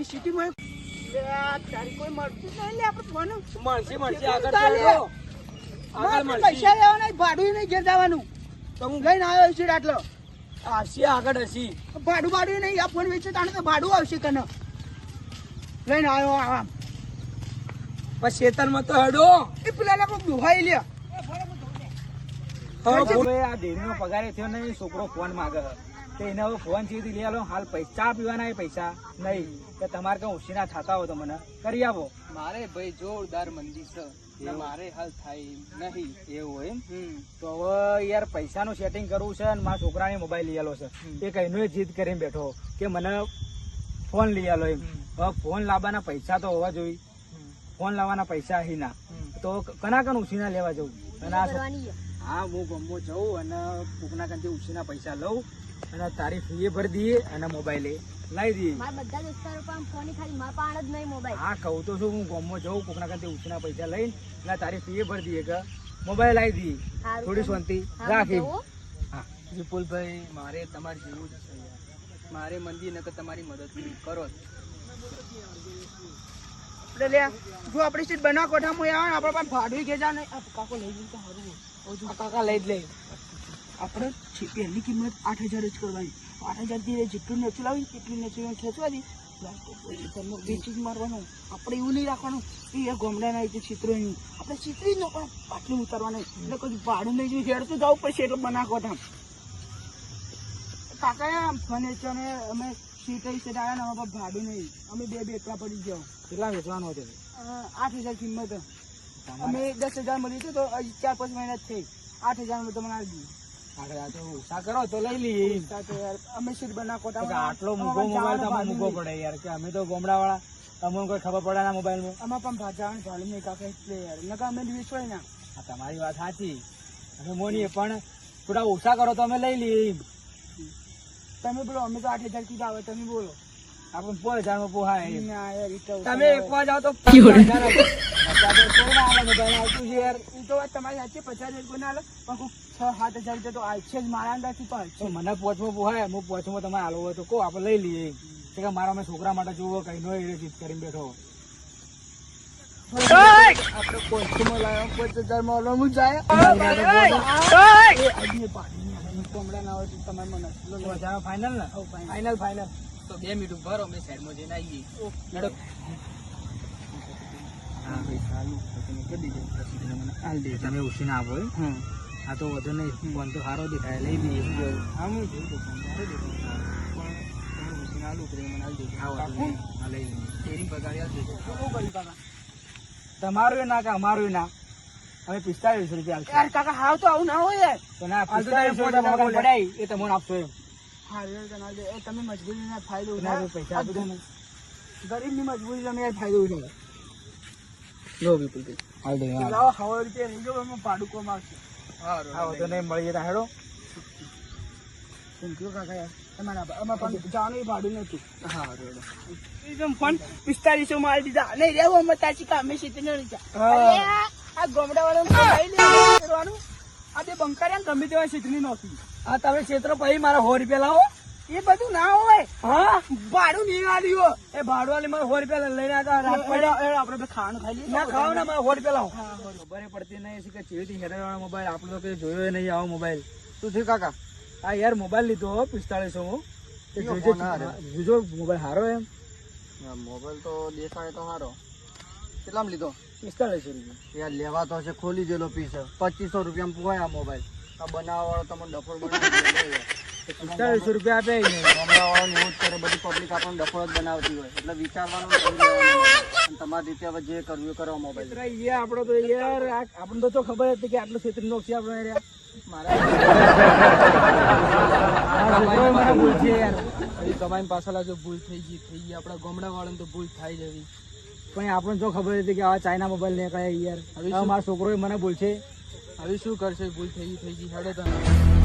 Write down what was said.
પેલી સિટીમાં તારી કોઈ મળતું નહીં લે આપણે ફોન મળશે મળશે. આગળ ચાલે. ચાલો. આગળ મારે મળશે. પૈસા લેવાના ભાડું નહીં ઘેર જવાનું. તો હું લઈને આવ્યો છે આટલો. હસી આગળ હસી ભાડું ભાડું નહીં આ ફોન વેચે તાણે તો ભાડું આવશે કને લઈને આવ્યો આમ. પણ શેતરમાં તો હડો. એ પેલા લોકો દુહાઈ લે આ પગાર થયો નહીં છોકરો ફોન માંગે. તો એને હવે ફોન ચીથી લઈ આલો. હાલ પૈસા પીવાના એ પૈસા નહીં. કે તમારે કઈ ઉછીના થતા હોય તો મને કરી આપો. મારે ભાઈ જોરદાર મંદી છે. ને મારે હાલ થાય નહીં. એવું હોય એમ. તો હવે યાર પૈસાનું સેટિંગ કરવું છે અને મારા છોકરાને મોબાઈલ લઈ આલો છે. એ કઈનો જીદ કરીને બેઠો કે મને ફોન લઈ આલો એમ. હવે ફોન લાવવાના પૈસા તો હોવા જોઈએ. ફોન લાવવાના પૈસા અહીં ના. તો કના કન ઉછીના લેવા જવું? અને હા હું ગમો જઉં અને કોકના કંથી ઉછીના પૈસા લઉં. અને તારી ફી એ ભરી દઈએ અને મોબાઈલ એ લાવી દઈએ. મારા બધા દોસ્તારો પણ ફોન ખાલી મારા પાણ જ નહીં મોબાઈલ હા કહું તો છું હું ગમો જઉં કોકના કંથી ઉછીના પૈસા લઈને અને તારી ફી એ ભરી દઈએ કે મોબાઈલ લાવી દઈએ. થોડી શાંતિ રાખી હા. વિપુલભાઈ મારે તમારે જેવું જ છે યાર. મારે મંદિર નકર તમારી મદદ કરો જ. એટલે આપણી સીટ બના કોઠામાં આવે આપણે પણ ભાડું ખેંચા નહીં. કાકો લઈ તો સારું. કાકા લઈ જ લઈ આપણે છે- પહેલી કિંમત આઠ હજાર જ કરવાની. આઠ હજારથી જેટલું નેચું લાવી એટલું નેચું ખેંચવાની તમે વેચી જ મારવાનું. આપણે એવું નહીં રાખવાનું કે એ ગોમડા ના રીતે ચિત્રો નહીં આપણે ચિત્રી જ ન પણ પાટલું ઉતારવાનું. એટલે કોઈ ભાડું નહીં જોઈએ. હેડતું તો જવું પડશે એટલે બના કોઠામ કાકા ફર્નિચર ને અમે સીટ સીટ આવ્યા ને અમારા ભાડું નહીં. અમે બે બે એકલા પડી જાઓ કેટલા વેચવાનો હતું આઠ હજાર કિંમત. અમે દસ હજાર મળી તો ચાર પાંચ મહિના જ થઈ. આઠ હજારમાં તમને આવી ઉષા કરો તો લઈ લઈએ અમે બના કોટા આટલો મૂગો મોબાઈલ તમે મૂગવો પડે યાર કે અમે તો ગોમડા વાળા અમને કોઈ ખબર પડે ના પણ ભાજાવાનું નહીં કાકા એટલે યાર નકર અમે વેચવાય ના. તમારી વાત સાચી. અમે મોનીએ પણ થોડા ઓછા કરો તો અમે લઈ લઈએ તમે બોલો અમે તો આઠ હજાર કીધા આવે તમે બોલો. આપણે પોય હજાર પોહાય તમે એકવાર જાઓ તો કોઈ ના આવે મોબાઈલ આવતું છે યાર ઈ તો વાત તમારી સાચી પચાસ હજાર કોઈ ના આલે પણ છ સાત હજાર રૂપિયા તો આવશે જ મારા અંદાજથી તો આવશે મને પોચમાં પોહાય હું પોચમાં તમે આલો હોય તો કહો આપણે લઈ લઈએ. કે મારા અમે છોકરા માટે જોવો કઈ નો એ જીત કરીને બેઠો આપણે પોસ્ટમાં લાવ્યા પાંચ હજારમાં ઓલું જાય. એ આવે. ના હોય તો તમારે મને લો, લો. ફાઇનલ ને. ફાઇનલ ફાઇનલ તો બે મિનિટ ઊભા રહો અમે સાઈડમાં જઈને આવીએ. મેડમ હા ભાઈ સારું તમે કરી દીધો હાલ દે તમે ઉછીને આપો આ તો વધુ નહીં ફોન તો સારો દેખાય લઈ દેખાય. પણ તમે? તમારું ના કે અમારું ના અમે પિસ્તાલીસ રૂપિયા કાકા હાવ તો આવું ના હોય યાર તો ના તમે રૂપિયા એ તમને આપશો એમ તમે મજબૂરીના ફાયદો એના ઉઠાવો. પૈસા આપી દો ગરીબની મજબૂરી તમે ફાયદો ઉઠાવો. લો વિપુલ હાલ દે લાવો હવા જાઓ, એમાં ભાડું કોમ આવશે. હા હા નહીં મળી જતા હેડો થેન્ક યુ કાકા યાર. તમારા. પણ એ ભાડું નહોતું. હા રેડો એ તો પિસ્તાલીસો માં દીધા નહીં અમે તાચી કામે છે નહીં જા. આ આ ગોમડા વાળા કરવાનું આ બે બંકાર્યા ને ગમે તેવા શીતની નહોતી આ તમે ક્ષેત્ર પછી મારા સો રૂપિયા લાવો એ બધું ના હોય. હા? ભાડું નહીં આલ્યું એ ભાડવાલી મારે સો રૂપિયા લઈને આવ્યા રાત એ- એ- એ આપણે ખાવાનું ખાઈ લઈએ. ના ખાવ ને મારે સો રૂપિયા લાવો. ખબર પડતી નહીં છે કે ચેવીથી હેરાન વાળો મોબાઈલ આપણે તો કઈ જોયો નહીં આવો મોબાઈલ શું થયું કાકા? હા યાર મોબાઈલ લીધો પિસ્તાળીસો હું. જોજો- આ મોબાઈલ સારો એમ. મોબાઈલ તો દેખાય તો સારો કેટલામાં લીધો? પિસ્તાળીસો રૂપિયા. યાર લેવા તો હશે ખોલી દેલો પીસ. પચીસો રૂપિયામાં પુવાય આ મોબાઈલ આ બનાવવા વાળો તમને ડફોર બનાવી પિસ્તાળીસો રૂપિયા આપે એને. ગામડા વાળો એવું જ કરે બધી પબ્લિક આપણને ડફોર જ બનાવતી હોય. એટલે વિચારવાનું ને તમારી રીતે હવે જે કરવું કરવા કરો મોબાઈલ એ યાર આપણો તો યાર આપણને તો ખબર હતી કે આટલો ક્ષેત્રનો છે આપણે રહ્યા. મારા ભૂલ છે યાર. તમારી પાછળ જો ભૂલ થઈ ગઈ થઈ ગઈ આપણા ગામડાવાળાને તો ભૂલ થાય જ એવી. પણ આપણને જો ખબર હતી કે આ ચાઇના મોબાઈલ ને યાર. હવે હવે છોકરો મને ભૂલ છે. હવે શું કરશે? ભૂલ થઈ ગઈ થઈ ગઈ હેડો તમે.